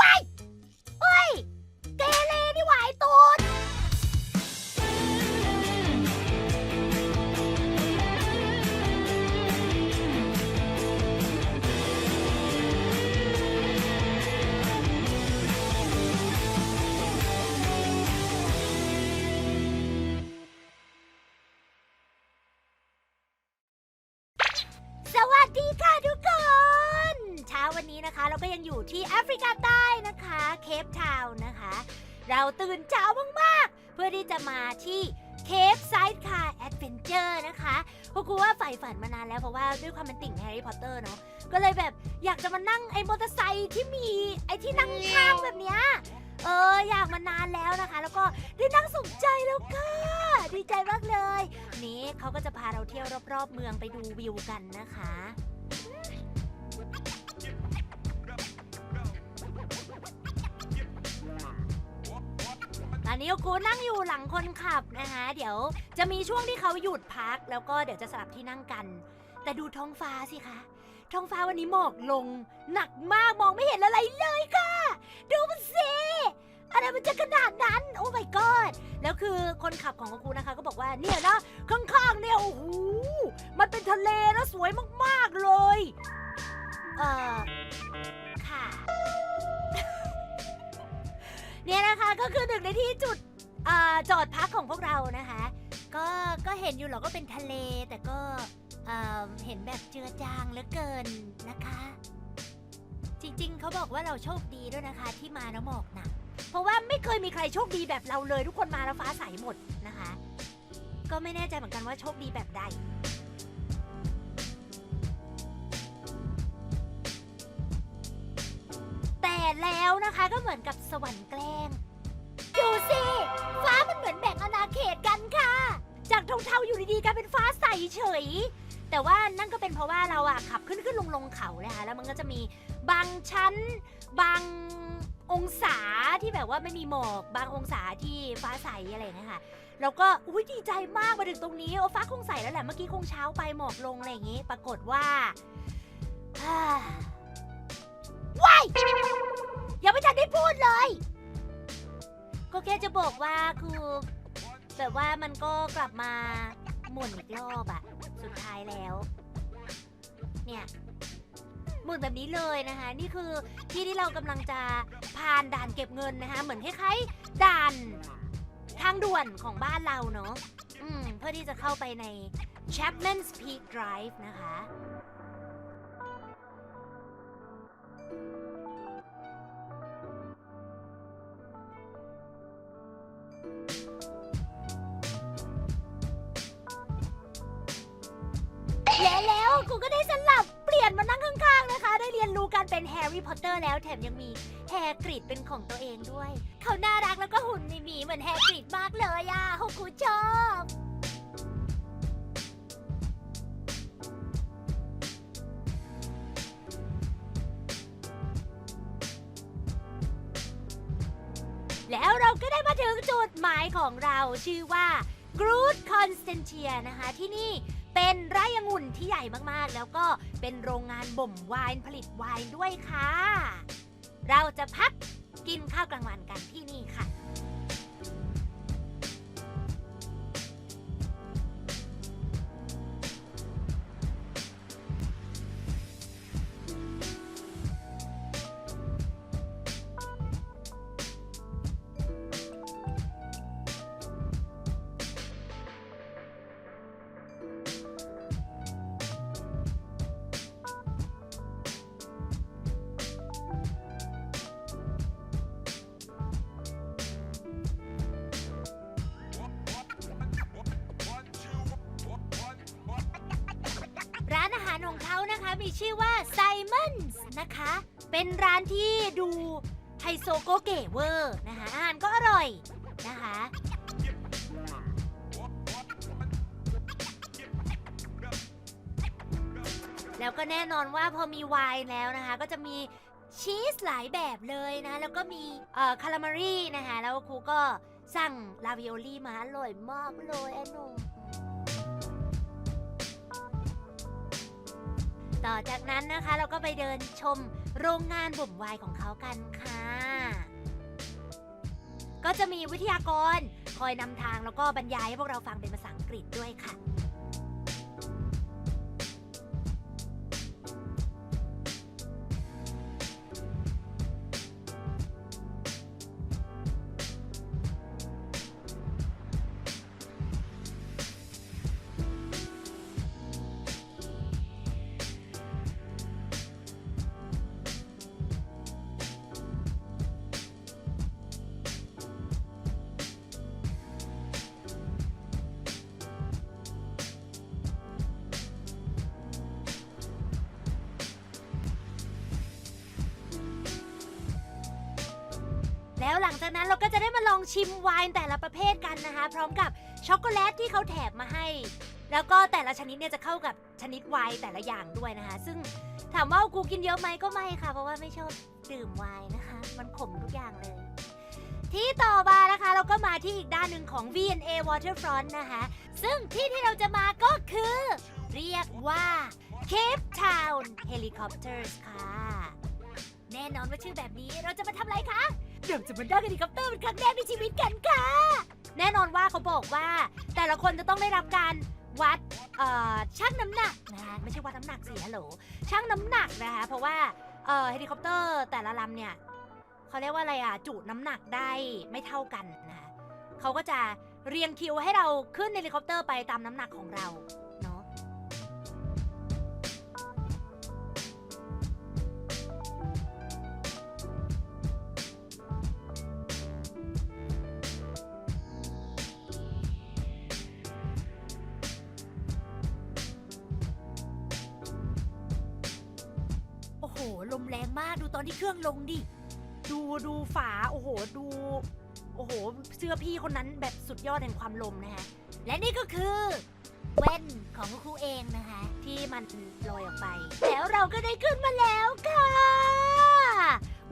ว้ นนี้นะคะ เราก็ยังอยู่ที่แอฟริกาใต้นะคะ เคปทาวน์นะคะ เราตื่นเช้ามากๆ เพื่อที่จะมาที่เคปไซด์คาร์แอดเวนเจอร์นะคะพราะกูว่าใฝ่ฝันมานานแล้วเพราะว่าด้วยความเป็นติ่งแฮร์รี่พอตเตอร์เนาะ ก็เลยแบบอยากจะมานั่งไอ้มอเตอร์ไซค์ที่มีไอ้ที่นั่งข้างแบบเนี้ย เอออยากมานานแล้วนะคะ แล้วก็ได้นั่งสมใจแล้วค่ะ ดีใจมากเลย นี้เขาก็จะพาเราเที่ยวรอบๆ เมืองไปดูวิวกันนะคะ อนนี้กูนั่งอยู่หลังคนขับนะคะเดี๋ยวจะมีช่วงที่เขาหยุดพัก แล้วก็เดี๋ยวจะสลับที่นั่งกัน แต่ดูท้องฟ้าสิคะท้องฟ้าวันนี้หมอกลง หนักมากมองไม่เห็นอะไรเลยค่ะ ดูมันสิอะไรมันจะขนาดนั้น โอ้ my god แล้วคือคนขับของกูนะคะ ก็บอกว่าเนี่ยนะข้างๆเนี่ยโอ้โหมันเป็นทะเลนะสวยมากๆเลย เออ เนี่ยนะคะก็คือหนึ่งในที่จุดอ่าจอดพักของพวกเรานะคะ ก็ก็เห็นอยู่หรอกก็เป็นทะเลแต่ก็เอ่อเห็นแบบเจือจางเหลือเกินนะคะ จริงๆ เขาบอกว่าเราโชคดีด้วยนะคะ ที่มาแล้วหมอกหนักเพราะว่าไม่เคยมีใครโชคดีแบบเราเลย ทุกคนมาแล้วฟ้าใสหมดนะคะ ก็ไม่แน่ใจเหมือนกันว่าโชคดีแบบใด แต่แล้วนะคะก็เหมือนกับสวรรค์แกล้งดูสิฟ้ามันเหมือนแบ่งอาณาเขตกันค่ะ จากทงเทาอยู่ดีๆกลายเป็นฟ้าใสเฉย แต่ว่านั่นก็เป็นเพราะว่าเราอะขับขึ้นขึ้นลงลงเขานะคะแล้วมันก็จะมีบางชั้น บางองศาที่แบบว่าไม่มีหมอกบางองศาที่ฟ้าใสอะไรอย่ค่ะแล้วก็อุ้ยดีใจมากมาถึงตรงนี้โอ้ฟ้าคงใสแล้วแหละเมื่อกี้คงเช้าไปหมอกลงอะไรอย่างงี้ ปรากฏว่าว้าย ยังไม่ทันได้พูดเลย ก็แค่จะบอกว่าคือแบบว่ามันก็กลับมาหมุนอีกรอบอะสุดท้ายแล้ว เนี่ยหมุนแบบนี้เลยนะคะ นี่คือที่ที่เรากำลังจะผ่านด่านเก็บเงินนะคะ เหมือนคล้ายๆด่านทางด่วนของบ้านเราเนาะอืมเพื่อที่จะเข้าไปใน Chapman's Peak Drive นะคะและ แฮร์รี่พอตเตอร์แล้วแถมยังมีแฮร์กริดเป็นของตัวเองด้วย เขาน่ารักแล้วก็หุ่นมีหมีเหมือนแฮร์กริดมากเลยอะโหกูชอบแล้วเราก็ได้มาถึงจุดหมายของเราชื่อว่ากรูดคอนสแตนเทียนะคะ ที่นี่เป็นไร่องุ่นที่ใหญ่มากๆ แล้วก็ เป็นโรงงานบ่มไวน์ผลิตไวน์ด้วยค่ะ เราจะพักกินข้าวกลางวันกันที่นี่ค่ะ มีชื่อว่า Simons นะคะ เป็นร้านที่ดูไฮโซโกเก๋เวอร์นะคะอาหารก็อร่อยนะคะ แล้วก็แน่นอนว่าพอมีไวน์แล้วนะคะ ก็จะมีชีสหลายแบบเลยนะ แล้วก็มีเอ่อคารามารีนะคะ แล้วครูก็สั่งลาวิโอลี่มาอร่อยมากเลยอ้หนุ่ ต่อจากนั้นนะคะเราก็ไปเดินชมโรงงานบ่มไวน์ของเขากันค่ะ ก็จะมีวิทยากรคอยนำทางแล้วก็บรรยายให้พวกเราฟังเป็นภาษาอังกฤษด้วยค่ะ แล้วหลังจากนั้นเราก็จะได้มาลองชิมไวน์แต่ละประเภทกันนะคะ พร้อมกับช็อกโกแลตที่เขาแถมมาให้ แล้วก็แต่ละชนิดเนี่ยจะเข้ากับชนิดไวน์แต่ละอย่างด้วยนะคะ ซึ่งถามว่ากูกินเยอะไหมก็ไม่ค่ะ เพราะว่าไม่ชอบดื่มไวน์นะคะ มันขมทุกอย่างเลย ที่ต่อมานะคะ เราก็มาที่อีกด้านหนึ่งของ V&A Waterfront นะคะ ซึ่งที่ที่เราจะมาก็คือ เรียกว่า Cape Town Helicopters ค่ะ แน่นอนว่าชื่อแบบนี้เราจะมาทำอะไรคะ เดี๋ยวจะมานั่งเฮลิคอปเตอร์เป็นครั้งแรกในชีวิตกันค่ะ แน่นอนว่าเขาบอกว่า แต่ละคนจะต้องได้รับการวัดเอ่อชั่งน้ำหนักนะคะไม่ใช่วัดน้ำหนักสิฮัลโหลชั่งน้ำหนักนะคะเพราะว่าเอ่อเฮลิคอปเตอร์แต่ละลำเนี่ยเขาเรียกว่าอะไรอะจุน้ำหนักได้ไม่เท่ากันนะคะเขาก็จะเรียงคิวให้เราขึ้นเฮลิคอปเตอร์ไปตามน้ำหนักของเรา ลมแรงมากดูตอนที่เครื่องลงดิ ดูดูฝา โอ้โห ดู โอ้โห เสื้อพี่คนนั้นแบบสุดยอดแห่งความลมนะคะและนี่ก็คือแว่นของครูเองนะคะ ที่มันลอยออกไป แล้วเราก็ได้ขึ้นมาแล้วค่ะ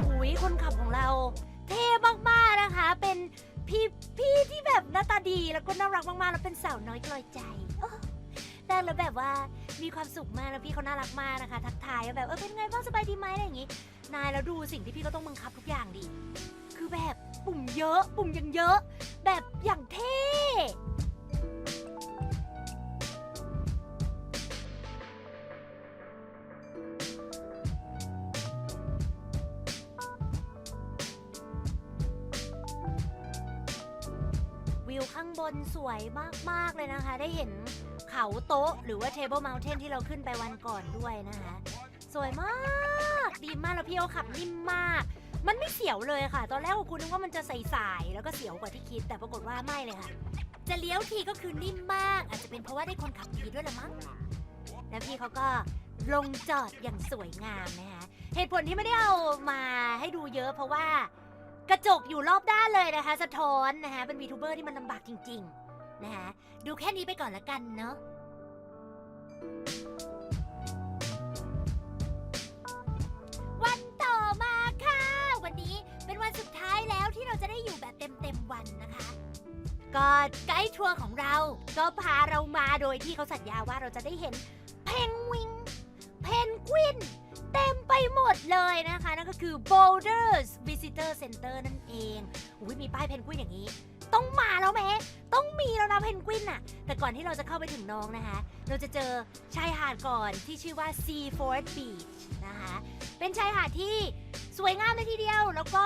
อุ้ยคนขับของเรา เท่มากๆนะคะ เป็นพี่พี่ที่แบบหน้าตาดีแล้วก็น่ารักมากๆ แล้วเป็นสาวน้อยกลอยใจโอ้ได้แล้วแบบว่า มีความสุขมากแล้วพี่เขาน่ารักมากนะคะทักทายแบบเออเป็นไงบ้างสบายดีไหมอะไรอย่างงี้ นายแล้วดูสิ่งที่พี่ก็ต้องบังคับทุกอย่างดิคือแบบปุ่มเยอะ ปุ่มยังเยอะ แบบอย่างเท่วิวข้างบนสวยมาก ๆ เลยนะคะ ได้เห็น เขาโต๊ะ หรือว่า Table Mountain ที่เราขึ้นไปวันก่อนด้วยนะคะ สวยมากดีมากแล้วพี่เขาขับนิ่มมาก มันไม่เสียวเลยค่ะ ตอนแรกคุณนึกว่ามันจะใสๆแล้วก็เสียวกว่าที่คิด แต่ปรากฏว่าไม่เลยค่ะ จะเลี้ยวทีก็คือนิ่มมาก อาจจะเป็นเพราะว่าได้คนขับดีด้วยละมั้งแล้วพี่เขาก็ลงจอดอย่างสวยงามนะคะเหตุผลที่ไม่ได้เอามาให้ดูเยอะเพราะว่ากระจกอยู่รอบด้านเลยนะคะ สะท้อนนะคะเป็นวีทูเบอร์ที่มันลำบากจริง ๆ นะคะดูแค่นี้ไปก่อนละกันเนาะวันต่อมาค่ะ วันนี้เป็นวันสุดท้ายแล้วที่เราจะได้อยู่แบบเต็มๆวันนะคะก็ไกด์ทัวร์ของเรา ก็พาเรามาโดยที่เขาสัญญาว่าเราจะได้เห็นเพนกวิน เพนกวิน เต็มไปหมดเลยนะคะ นั่นก็คือ Boulders Visitor Center นั่นเอง อุ้ยมีป้ายเพนกวินอย่างนี้ ต้องมาแล้วแม้ต้องมีแล้วนะเพนกวินน่ะแต่ก่อนที่เราจะเข้าไปถึงน้องนะคะ เราจะเจอชายหาดก่อนที่ชื่อว่า Seaford Beach นะคะ เป็นชายหาดที่สวยงามเลยทีเดียว แล้วก็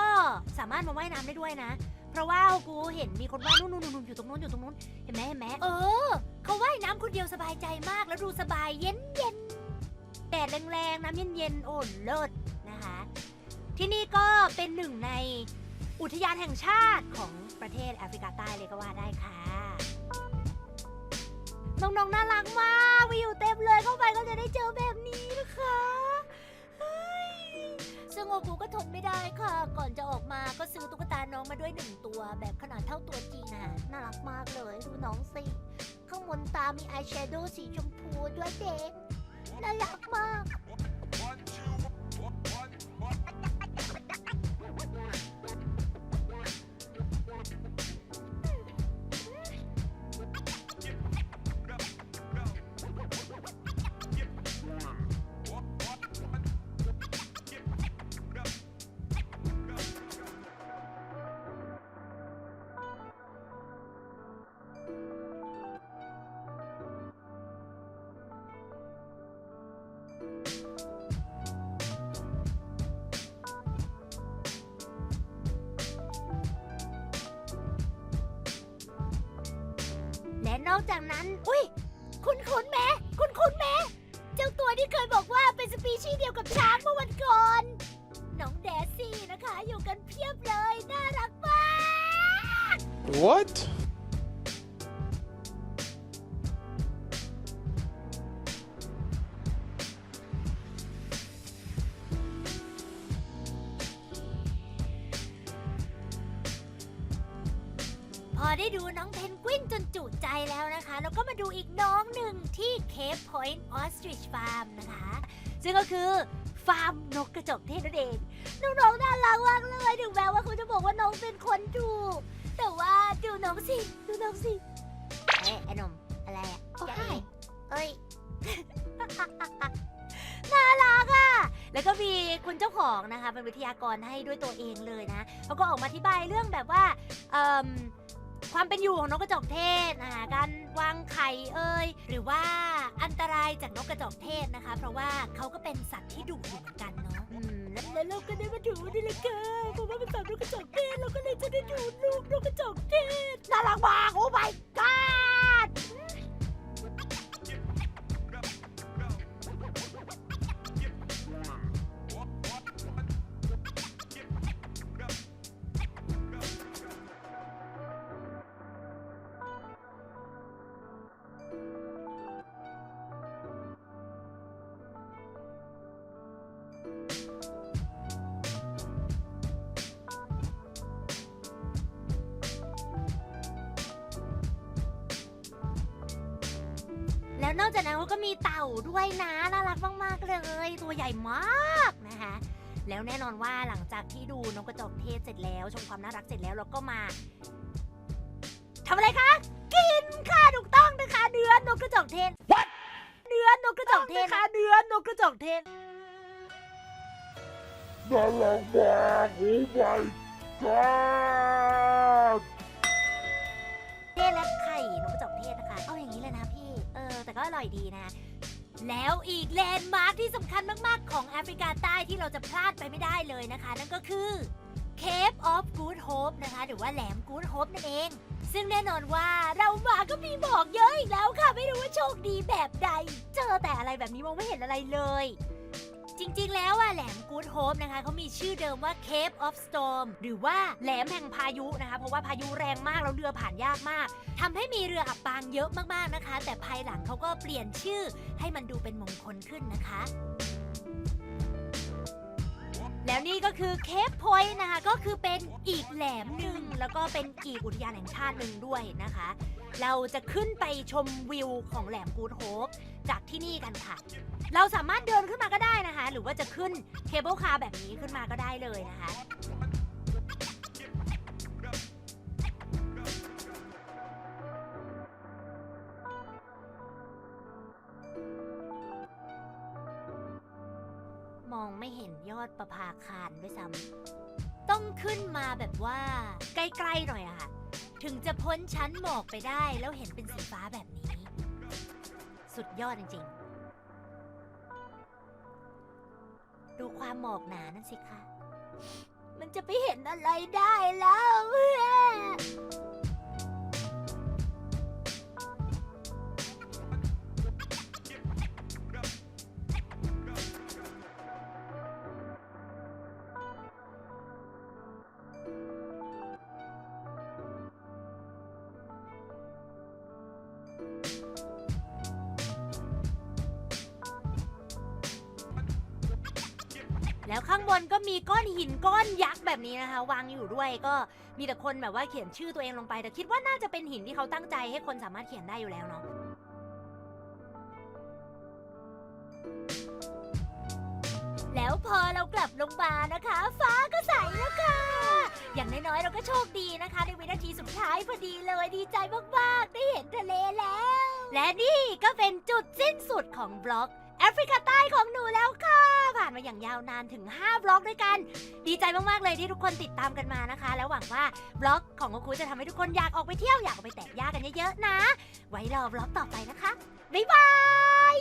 สามารถมาว่ายน้ำได้ด้วยนะ เพราะว่ากูเห็นมีคนว่ายนู่นนู่นอยู่ตรงนู้นอยู่ตรงนู้นเห็นไหมเห็นไหมเออเขาว่ายน้ำคนเดียวสบายใจมากแล้วดูสบายเย็นเย็นแดดแรงๆน้ำเย็นๆโอ้เลิศนะคะ ที่นี่ก็เป็นหนึ่งในอุทยานแห่งชาติของ ประเทศแอฟริกาใต้เลยก็ว่าได้ค่ะ น้องๆน่ารักมากวิวเต็มเลยเข้าไปก็จะได้เจอแบบนี้นะคะซึ่งโอกูก็ทนไม่ได้ค่ะ ก่อนจะออกมาก็ซื้อตุ๊กตาน้องมาด้วยหนึ่งตัว แบบขนาดเท่าตัวจริงอะน่ารักมากเลยดูน้องสิข้างบนตามีอายแชโดว์สีชมพูด้วยเด็กน่ารักมาก นอกจากนั้น อุ้ย คุณคุณแม่คุณคุณแม่เจ้าตัวที่เคยบอกว่าเป็นสปีชีส์เดียวกับช้างเมื่อวันก่อน น้องแดซี่นะคะ อยู่กันเพียบเลย น่ารักมาก What? ได้ดูน้องเพนกวินจนจุใจแล้วนะคะ แล้วก็มาดูอีกน้องหนึ่งที่ Cape Point Ostrich Farm นะคะ ซึ่งก็คือฟาร์มนกกระจอกเทศนั่นเองน้องๆน่ารักมากเลยถึงแม้ว่าคุณจะบอกว่าน้องเป็นคนดูแต่ว่าดูน้องสิดูน้องสิเอ๊ะไอ้หนมอะไรอะ Oh, จะ hi. เอ้ย น่ารักอะ แล้วก็มีคุณเจ้าของนะคะเป็นวิทยากรให้ด้วยตัวเองเลยนะเขาก็ออกมาอธิบายเรื่องแบบว่าเอิ่ม ความเป็นอยู่ของนกกระจอกเทศนะคะการวางไข่เอ่ยหรือว่าอันตรายจากนกกระจอกเทศนะคะ เพราะว่าเขาก็เป็นสัตว์ที่ดุอยู่เหมือนกันเนาะอืมแล้วแล้วเราก็ได้มาดูนี่แหละค่ะเพราะว่าเป็นสัตว์นกกระจอกเทศเราก็เลยจะได้ดูลูกนกกระจอกเทศน่ารักมากโอ้ แล้วนอกจากนั้นเขาก็มีเต่าด้วยนะน่ารักมากๆเลย ตัวใหญ่มากนะคะ แล้วแน่นอนว่าหลังจากที่ดูนกกระจอกเทศเสร็จแล้ว ชมความน่ารักเสร็จแล้วเราก็มาทำอะไรคะ กินค่ะถูกต้องนะคะเนื้อนกกระจอกเทศเนื้อนกกระจอกเทศนะคะเนื้อนกกระจอกเทศ Nalabag! Oh my god! ออแต่ก็อร่อยดีนะ แล้วอีกแลนด์มาร์คที่สำคัญมาก ๆ ของแอฟริกาใต้ที่เราจะพลาดไปไม่ได้เลยนะคะ นั่นก็คือ Cape of Good Hope นะคะ หรือว่าแหลม Good Hope นั่นเอง ซึ่งแน่นอนว่าเรามาก็มีบอกเยอะอีกแล้วค่ะ ไม่รู้ว่าโชคดีแบบใด เจอแต่อะไรแบบนี้มองไม่เห็นอะไรเลย จริงๆ แล้วอะแหลม Good Hope นะคะเขามีชื่อเดิมว่า Cape of Storm หรือว่าแหลมแห่งพายุนะคะ เพราะว่าพายุแรงมากแล้วเรือผ่านยากมากทำให้มีเรืออับปางเยอะมากๆนะคะ แต่ภายหลังเขาก็เปลี่ยนชื่อให้มันดูเป็นมงคลขึ้นนะคะแล้วนี่ก็คือเคปพอยต์นะคะ ก็คือเป็นอีกแหลมหนึ่งแล้วก็เป็นอีกอุทยานแห่งชาติหนึ่งด้วยนะคะ เราจะขึ้นไปชมวิวของแหลมกูดโฮปจากที่นี่กันค่ะ เราสามารถเดินขึ้นมาก็ได้นะคะ หรือว่าจะขึ้นเคเบิลคาร์แบบนี้ขึ้นมาก็ได้เลยนะคะมองไม่เห็นยอดประภาคารด้วยซ้ำต้องขึ้นมาแบบว่าใกล้ๆหน่อยอะค่ะ ถึงจะพ้นชั้นหมอกไปได้แล้วเห็นเป็นสีฟ้าแบบนี้ สุดยอดจริงๆ ดูความหมอกหนานั่นสิคะ มันจะไปเห็นอะไรได้แล้วเพื่อ แล้วข้างบนก็มีก้อนหินก้อนยักษ์แบบนี้นะคะ วางอยู่ด้วยก็มีแต่คนแบบว่าเขียนชื่อตัวเองลงไป แต่คิดว่าน่าจะเป็นหินที่เขาตั้งใจให้คนสามารถเขียนได้อยู่แล้วเนาะแล้วพอเรากลับลงมานะคะ ฟ้าก็ใสแล้วค่ะ อย่างน้อยๆเราก็โชคดีนะคะ ในวินาทีสุดท้ายพอดีเลยดีใจมากๆ ได้เห็นทะเลแล้ว และนี่ก็เป็นจุดสิ้นสุดของบล็อกแอฟริกาใต้ของหนูแล้วค่ะ ผ่าน อย่างยาวนานถึง 5 บล็อกด้วยกัน ดีใจมากๆเลยที่ทุกคนติดตามกันมานะคะ แล้วหวังว่าบล็อกของโอคุจะทำให้ทุกคนอยากออกไปเที่ยวอยากออกไปแตะย่ากันเยอะๆนะ ไว้รอบล็อกต่อไปนะคะ บ๊ายบาย